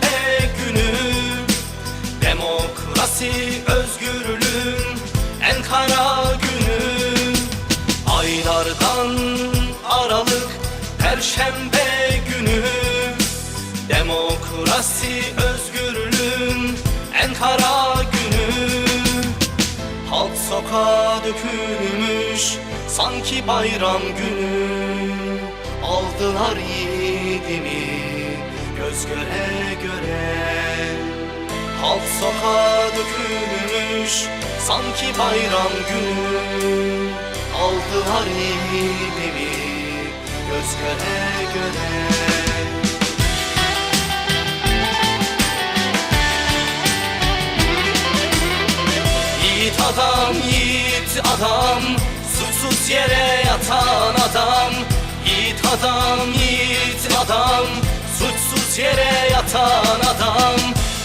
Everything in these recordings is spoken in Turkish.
perşembe günü. Demokrasi özgürlüğün en kara günü. Aylardan aralık perşembe günü. Demokrasi özgürlüğün en kara günü. Halk sokağa dökülmüş sanki bayram günü. Aldılar yiğidimi göz göre göre. Halk sokağa dökülmüş sanki bayram günü. Aldılar yiğidimi göz göre göre. Yiğit adam, yiğit adam Suçsuz yere yatan adam. Yiğit adam, yiğit adam Suçsuz yere yatan adam.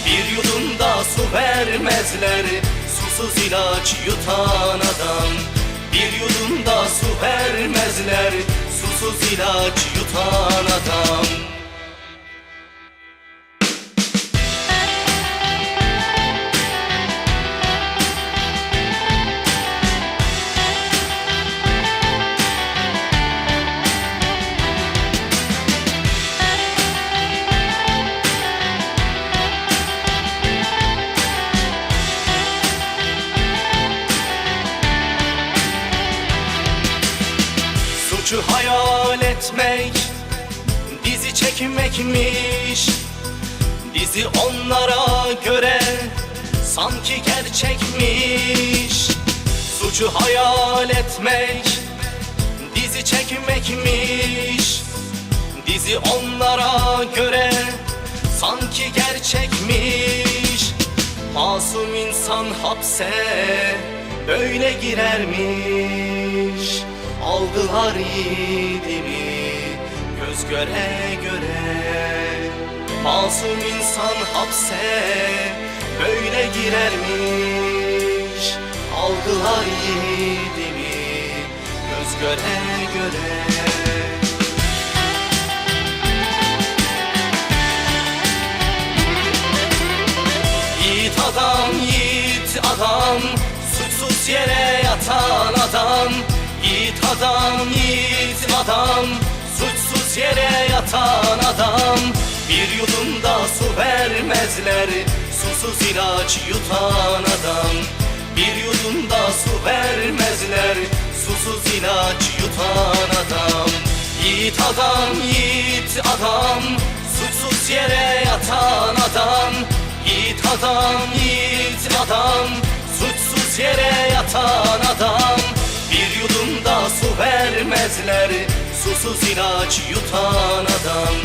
Bir yudumda su vermezler Susuz ilaç yutan adam. Bir yudumda su vermezler Susuz ilaç yutan adam Suçu hayal etmek Dizi çekmekmiş. Dizi onlara göre Sanki gerçekmiş. Suçu hayal etmek Dizi çekmekmiş. Dizi onlara göre Sanki gerçekmiş. Masum insan hapse Böyle girermiş Aldılar yiğidimi Göz göre göre. Masum insan hapse Böyle girermiş. Aldılar yiğidimi Göz göre göre. Yiğit adam, yiğit adam Suçsuz yere yatan adam Yiğit adam, yiğit adam. Suçsuz yere yatan adam. Bir yudumda su vermezler Susuz ilaç yutan adam. Bir yudumda su vermezler Susuz ilaç yutan adam. Yiğit adam, yiğit adam. Suçsuz yere yatan adam. Yiğit adam, yiğit adam. Suçsuz yere yatan adam vermezler Susuz ilaç yutan adam.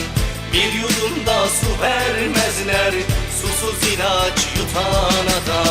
Bir yudumda su vermezler Susuz ilaç yutan adam